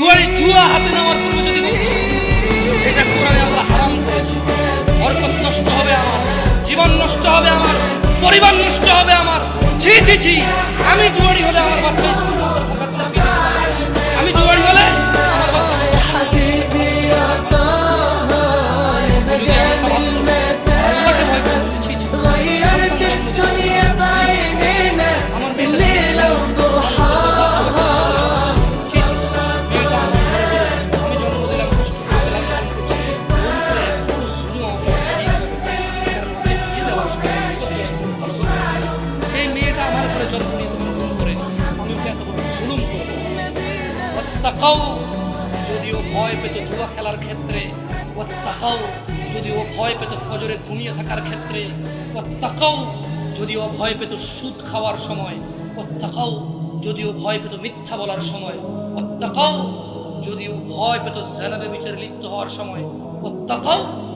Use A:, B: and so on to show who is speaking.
A: জুয়ারি জুয়া হাতে নেওয়ার পূর্বে যদি এটা কোরআনে আল্লাহ হারাম করেছে। বরকত নষ্ট হবে আমার, জীবন নষ্ট হবে আমার, পরিবার নষ্ট হবে আমার। ছি ছি ছি। নিয়ে তুমি ভুল করে আমি এত বড় জুলুম করব যদিও ভয় পেত জুয়া খেলার ক্ষেত্রে ওয়াত্তাকাও যদিও ভয় পেত ফজরে ঘুমিয়ে থাকার ক্ষেত্রে ওয়াত্তাকাও যদিও ভয় পেত সুদ খাওয়ার সময় ওয়াত্তাকাও যদিও ভয় পেত মিথ্যা বলার সময় ওয়াত্তাকাও যদিও ভয় পেত জেনাবে বিচারে লিপ্ত হওয়ার সময় ওয়াত্তাকাও